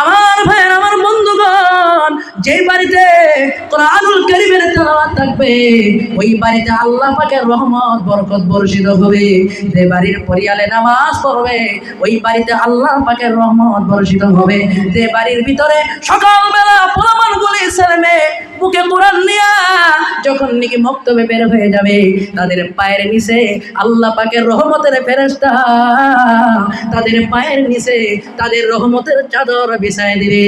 আমার ভাই আমার বন্ধুগণ যে বাড়িতে কোরআনুল কারীমের তেলাওয়াত থাকবে, ওই বাড়িতে আল্লাহ পাকের রহমত, বরকত বর্ষিত হবে। যে বাড়ির পরিয়ালে নামাজ পড়বে, ওই বাড়িতে আল্লাহ পাকের রহমত বর্ষিত হবে। যে বাড়ির ভিতরে সকালবেলা পোলামানগুলি ছেলে মেয়ে মুখে কোরআন নিয়া যখন নাকি মক্তবে বের হয়ে যাবে, তাদের পায়ের নিচে আল্লাহ পাকের রহমতের ফেরেশতা, তাদের পায়ের নিচে তাদের রহমতের চাদর বিছায় দিবে।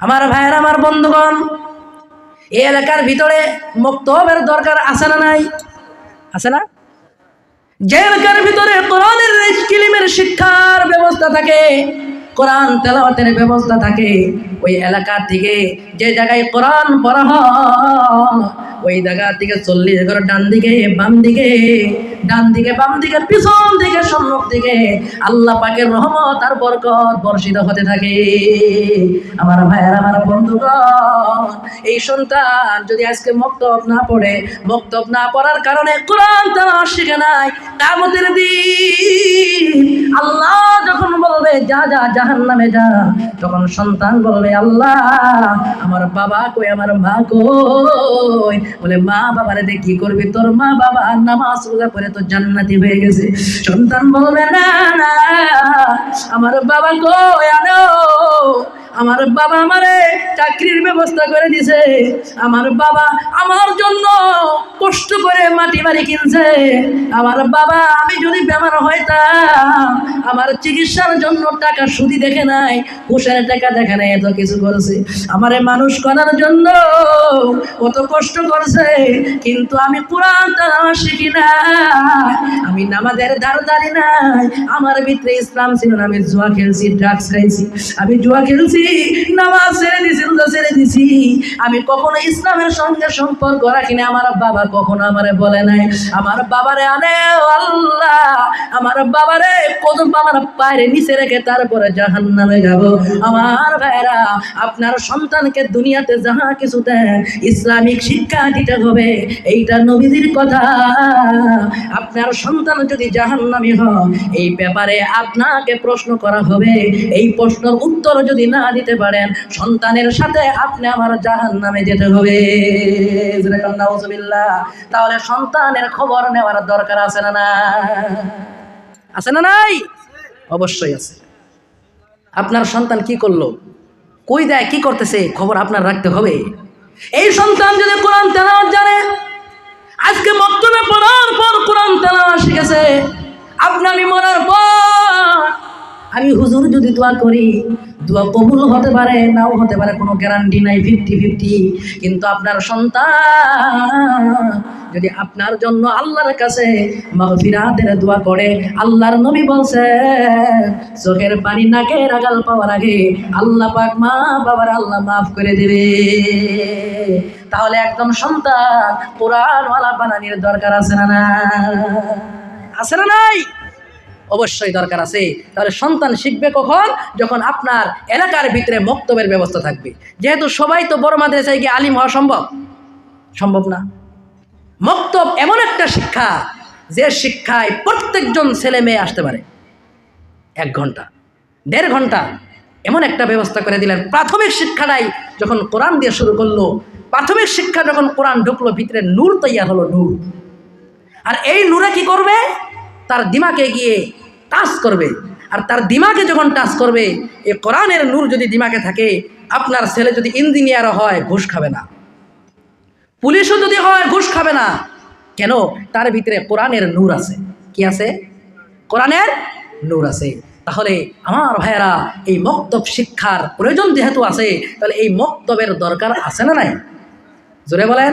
আমার ভাইয়ের, আমার বন্ধুগণ, এই এলাকার ভিতরে মক্তবের দরকার আছে না নাই? আছে না? যে এলাকার ভিতরে কোরআনের শিক্ষার ব্যবস্থা থাকে কোরআন তেলাওয়াতের ব্যবস্থা থাকে। ওই এলাকা থেকে যে জায়গায় কোরআন পড়া হয়, ওই জায়গা থেকে চল্লিশ ঘর ডান দিকে, বাম দিকে, ডান দিকে, বাম দিকে, পিছন দিকে, সম্মুখ দিকে আল্লাহ পাকের রহমত আর বরকত বর্ষিত হতে থাকে। আমার ভাইয়ের, আমার বন্ধুগণ, এই সন্তান যদি আজকে মক্তব না পড়ে, মক্তব না পড়ার কারণে কোরআন তারা শিখে নাই কামতের দিন আল্লাহ যখন বলবে যা যা জাহান নামে যা। তখন সন্তান বলবে, আল্লাহ, আমার বাবা কই, আমার মা কই? বলে, মা বাবারে দিয়ে কি করবি? তোর মা বাবা নামাজ রোজা করে তো জান্নাতি হয়ে গেছে। সন্তান বলবে, না না, আমার বাবা কই, আনো। আমার বাবা আমারে চাকরির ব্যবস্থা করে দিছে। আমার বাবা আমার জন্য কষ্ট করে মাটি বাড়ি কিনছে। আমার বাবা, আমি যদি বেমার হইতাম, আমার চিকিৎসার জন্য টাকা সুদি দেখে নাই ঘুষের টাকা দেখে নাই, এত কিছু করেছে। আমারে মানুষ করার জন্য কত কষ্ট করছে, কিন্তু আমি কোরআন তারা শিখি না। আমি নামাজের ধার দাঁড়ি নাই, আমার ভিতরে ইসলাম ছিল না, আমি জুয়া খেলছি ড্রাগস খাইছি। আমি জুয়া খেলছি, নামাজ ছেড়ে দিছি, রোজা ছেড়ে দিছি। আমি কখনো ইসলামের সঙ্গে সম্পর্ক রাখি না আমার বাবা কখনো আমারে বলে নাই? আমার বাবারে আনে, আল্লাহ! আমার বাবারে কদম আমার পায়ের নিচে রেখে তারপরে জাহান নামে যাব। আমার ভাইরা আপনার সন্তানকে দুনিয়াতে যাহা কিছু দেন, ইসলামিক শিক্ষা দিতে হবে। এইটা নবীজির কথা। আপনার সন্তান যদি জাহান নামে হয়, এই ব্যাপারে আপনাকে প্রশ্ন করা হবে। এই প্রশ্নের উত্তর যদি না দিতে পারেন, সন্তানের সাথে আপনি আমার জাহান নামে যেতে হবে। তাহলে সন্তানের খবর নেওয়ার দরকার আছে না না আছে না নাই? অবশ্যই আছে। আপনার সন্তান কি করল? কই দেয়, কি করতেছে? খবর আপনার রাখতে হবে। এই সন্তান যদি কোরআন তেলাওয়াত জানে, আজকে বক্তব্যে পড়ার পর কোরআন তেলাওয়াত শিখেছে আপনি মরার পর আমি হুজুর যদি দোয়া করি দোয়া কবুল হতে পারে, নাও হতে পারে, কোনো গ্যারান্টি নাই ফিফটি ফিফটি কিন্তু আপনার সন্তান যদি আপনার জন্য আল্লাহর কাছে মাগফিরাতের দোয়া করে, আল্লাহর নবী বলছে, চোখের পানি নাকে রাগাল পাওয়ার আগে আল্লাহ পাক মা বাবার আল্লাহ মাফ করে দেবে। তাহলে একদম সন্তান কোরআনওয়ালা বানানির দরকার আছে না না আছে না নাই? অবশ্যই দরকার আছে। তাহলে সন্তান শিখবে কখন? যখন আপনার এলাকার ভিতরে মক্তবের ব্যবস্থা থাকবে। যেহেতু সবাই তো বড় মাদ্রাসায় গিয়ে আলিম হওয়া সম্ভব। সম্ভব না। মক্তব এমন একটা শিক্ষা, যে শিক্ষায় প্রত্যেকজন ছেলে মেয়ে আসতে পারে। এক ঘণ্টা, দেড় ঘণ্টা, এমন একটা ব্যবস্থা করে দিলেন। প্রাথমিক শিক্ষাটাই যখন কোরআন দিয়ে শুরু করল, প্রাথমিক শিক্ষা যখন কোরআন ঢুকলো, ভিতরে নূর তৈয়ার হলো নূর। আর এই নূরে কি করবে? তার দিমাকে গিয়ে টাচ করবে। আর তার দিমাকে যখন টাচ করবে এই কোরআনের নূর যদি দিমাকে থাকে, আপনার ছেলে যদি ইঞ্জিনিয়ার হয়, ঘুষ খাবে না। পুলিশও যদি হয়, ঘুষ খাবে না। কেন? তার ভিতরে কোরআনের নূর আছে। কি আছে? কোরআনের নূর আছে। তাহলে আমার ভাইয়েরা, এই মক্তব শিক্ষার প্রয়োজন যেহেতু আছে, তাহলে এই মক্তবের দরকার আছে না নাই? জোরে বলেন?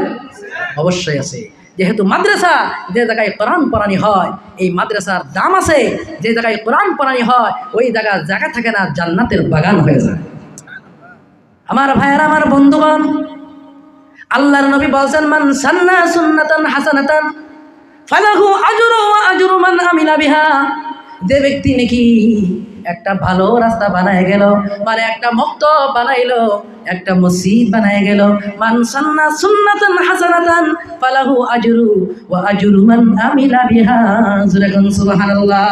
অবশ্যই আছে। যেহেতু মাদ্রাসা, যে জায়গায় কোরআন পড়ানি হয়, এই মাদ্রাসার দাম আছে, যে জায়গায় কোরআন পড়ানি হয়, ওই জায়গা জায়গা থাকে না, জান্নাতের বাগান হয়ে যায়। আমার ভাইয়েরা, আমার বন্ধুগণ, আল্লাহর নবী বলছেন, মান সান্না সুন্নাতান হাসানাতান, ফালাহু আজরু ওয়া আজরু মান আমিলা বিহা। যে ব্যক্তি নাকি একটা ভালো রাস্তা বানায় গেল মানে একটা মক্ত বানাইলো, একটা মসজিদ বানায় গেল। মান সান্না সুন্নাতান হাসানাতান, ফালাহু আজরু ওয়া আজুরু মান আমিলা বিহা। যুরাকান সুবহানাল্লাহ।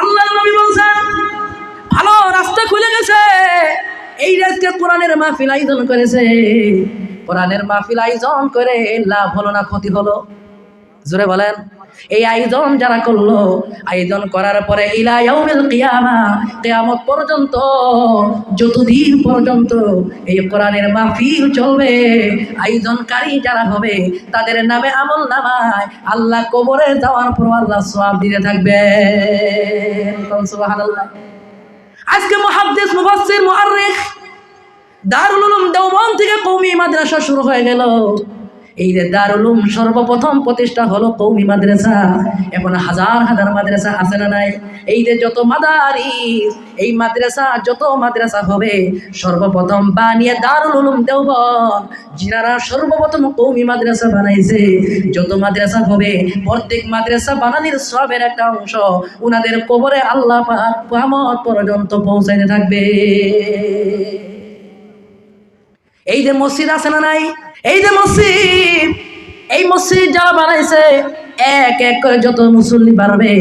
আল্লাহ নবী বলেন ভালো রাস্তা খুলে গেছে। এই রাজকে কোরআনের মাহফিল আয়োজন করেছে। কোরআনের মাহফিল আয়োজন করে লাভ হলো না ক্ষতি হলো? জোরে বলেন। এই আয়োজন যারা করল, আয়োজন করার পরে ইলা কিয়ামা, কিয়ামত পর্যন্ত, যতদিন পর্যন্ত এই কোরআনের মাহফিল চলবে, আয়োজনকারী যারা হবে, তাদের নামে আমল নামায়, আল্লাহ কবরে যাওয়ার পর আল্লাহ সওয়াব দিতে থাকবে। আজকে মুহাদ্দিস, মুফাসসির, মুআররিখ, দারুল উলুম দেওবন্দ থেকে কৌমি মাদ্রাসা শুরু হয়ে গেল। এই যে দারুল উলুম সর্বপ্রথম প্রতিষ্ঠা হলো কৌমি মাদ্রাসা। এখন হাজার হাজার মাদ্রাসা আছে না নাই? এই যে যত মাদারিস, এই মাদ্রাসা যত মাদ্রাসা হবে, সর্বপ্রথম বানিয়ে দারুল উলুম দেওবন্দ। যিনারা সর্বপ্রথম কৌমি মাদ্রাসা বানাইছে, যত মাদ্রাসা হবে, প্রত্যেক মাদ্রাসা বানানির সবের একটা অংশ উনাদের কবরে আল্লাহ পর্যন্ত পৌঁছাইতে থাকবে। এই যে মসজিদ আছে না নাই? এই যে মসজিদ। এই মসজিদ যারা বানাইছে, এক এক করে যত মুসল্লি বাড়বে,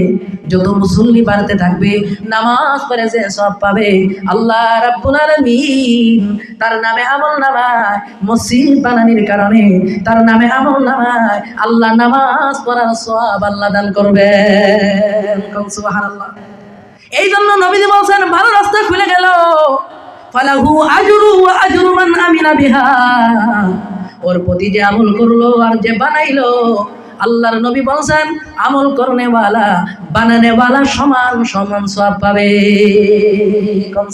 যত মুসল্লি বাড়তে থাকবে, নামাজ পড়ে যে সব পাবে, আল্লাহ রাব্বুল আলামিন তার নামে আমল নামায় মসজিদ বানানির কারণে, তার নামে আমল নামায় আল্লাহ নামাজ পড়ার সব আল্লাহ দান করবে সুবহানাল্লাহ। এই জন্য নবীজি বলছেন, ভালো রাস্তা খুলে গেল। ফালাহু আজরু ওয়া আজরু মান আমিনা বিহা। ওর প্রতি যে আমল করল আর যে বানাইলো, আল্লাহর নবী বলছেন, আমল করনেওয়ালা, বানানেওয়ালা সমান সমান সব পাবে।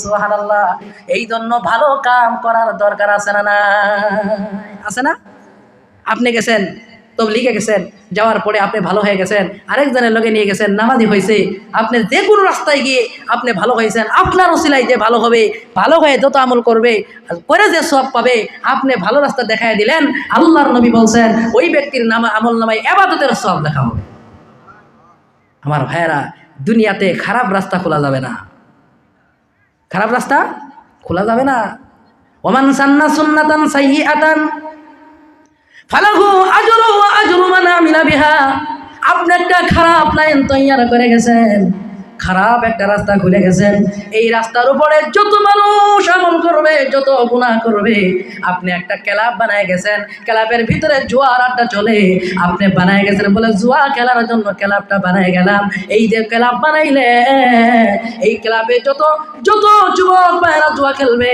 সুবহানাল্লাহ? এই জন্য ভালো কাম করার দরকার আছে না না আছে না? আপনি গেছেন? তবলিগে গেছেন, যাওয়ার পরে আপনি ভালো হয়ে গেছেন, আরেকজনের লগে নিয়ে গেছেন, নামাজি হয়েছে আপনি যে কোনো রাস্তায় গিয়ে আপনি ভালো হয়েছেন, আপনার ওসিলায় যে ভালো হবে, ভালো হয়ে যত আমল করবে করে যে সব পাবে, আপনি ভালো রাস্তা দেখায় দিলেন, আল্লাহর নবী বলছেন, ওই ব্যক্তির নামে, আমল নামায় এবাদতের সব দেখা হবে। আমার ভাইয়েরা, দুনিয়াতে খারাপ রাস্তা খোলা যাবে না। খারাপ রাস্তা খোলা যাবে না। ওমান সান্না সুন্নাতান সাইয়্যাতান আপনি একটা খারাপ লাইন তৈয়ার করে গেছেন। খারাপ একটা রাস্তা খুলে গেছেন। এই রাস্তার উপরে যত মানুষ আমল করবে, যত গুনাহ করবে, আপনি একটা ক্লাব বানায় গেছেন। ক্লাবের ভিতরে জুয়ার আড্ডা চলে। আপনি বানায় গেছেন বলে জুয়া খেলার জন্য ক্লাবটা বানায় গেলাম। এই যে ক্লাব বানাইলে, এই ক্লাবে যত যত যুবক ভাইরা জুয়া খেলবে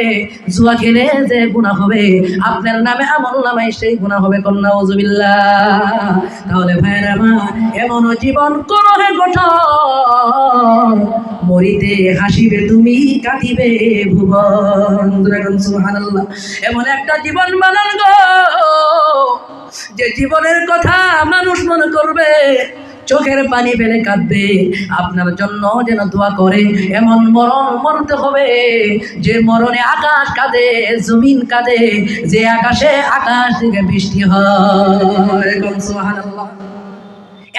জুয়া খেলে যে গুণা হবে, আপনার নামে আমল নামে সেই গুণা হবে কন্যা ওজুবিল্লা তাহলে ভাইরা মা এমন জীবন করো হে গঠন মরিতে হাসিবে তুমি, কাঁদিবে ভুবন। দুরাগন সুবহানাল্লাহ। এমন একটা জীবন বানান গো, যে জীবনের কথা মানুষ মনে করবে, চোখের পানি ফেলে কাঁদবে। আপনার জন্য যেন দোয়া করে, এমন মরণ মরতে হবে, যে মরণে আকাশ কাঁদে, জমিন কাঁদে, যে আকাশে আকাশ থেকে বৃষ্টি হয়।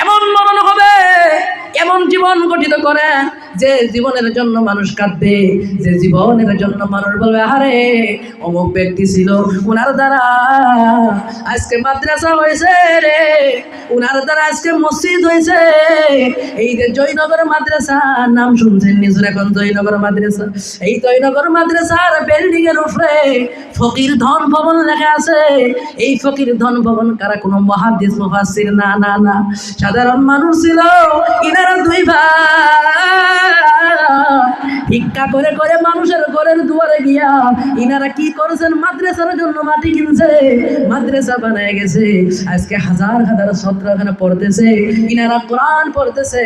এমন মরণ হবে এমন জীবন গঠিত করে? যে জীবনের জন্য মানুষ কাঁদবে, যে জীবনের জন্য মানুষ বলবে আরে অমুক ব্যক্তি ছিল উনার দ্বারা আজকে মাদ্রাসা হয়েছে রে, উনার দ্বারা আজকে মসজিদ হয়েছে। এই যে জয়নগর মাদ্রাসা, নাম শুনছেন নিজের এখন জয়নগর মাদ্রাসা। এই জয়নগর মাদ্রাসার বিল্ডিং এর উপরে ফকির ধন ভবন লেখা আছে। এই ফকির ধন ভবন কারা? কোনো মহাদিস, মুফাসসির? না না না। সাধারণ মানুষ ছিল ইনারা দুই ভাই। ভিক্ষা করে করে মানুষের ঘরের দুয়ারে গিয়া ইনারা কি করেছেন? মাদ্রাসার জন্য মাটি কিনছে। মাদ্রাসা বানায় গেছে। আজকে হাজার হাজার ছাত্র এখানে পড়তেছে। ইনারা কোরআন পড়তেছে।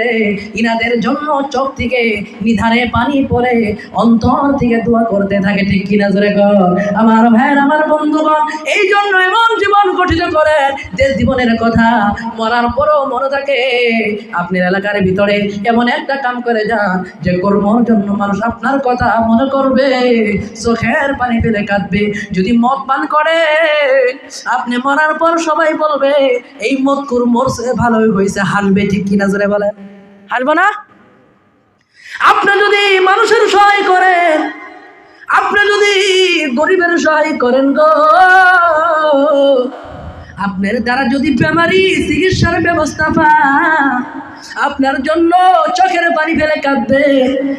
ইনাদের জন্য চোখ থেকে নিধারে পানি পড়ে, অন্তর থেকে দোয়া করতে থাকে। ঠিক কিনা জোরে আমার ভাইয়ের, আমার বন্ধুগণ এই জন্য এমন জীবন গঠিত করে যে জীবনের কথা মরার পরও মনে থাকে। আপনার এলাকার ভিতরে এমন একটা কাম করে যান যে কর্মর জন্য মানুষ আপনার কথা মনে করবে, চোখের পানি ফেলে কাঁদবে। যদি মদ পান করে আপনি মরার পর সবাই বলবে, এই মদকুর মরছে, ভালোই হয়েছে। হাসবে ঠিক কিনা জোরে বলেন? হাসবো না? আপনি যদি মানুষের সহায় করেন, আপনি যদি গরিবের সহায় করেন গো আপনার দ্বারা যদি বেমারি, চিকিৎসার ব্যবস্থা পান আপনার জন্য চোখের পানি ফেলে কাঁদবে।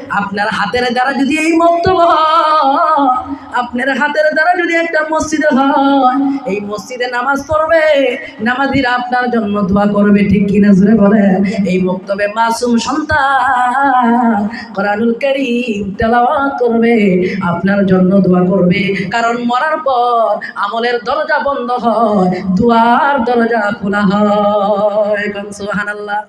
আপনার হাতের দ্বারা যদি এই মন্তব্য আপনার হাতের দ্বারা যদি একটা মসজিদে হয়, এই মসজিদে নামাজ পড়বে, নামাজিরা আপনার জন্য দোয়া করবে, ঠিক কিনা জুড়ে বলেন? এই বক্তব্যে মাসুম সন্তান কোরআনুল কারীম তেলাওয়াত করবে, আপনার জন্য দোয়া করবে। কারণ মরার পর আমলের দরজা বন্ধ হয়, দুয়ার দরজা খোলা হয়। সুবহানাল্লাহ।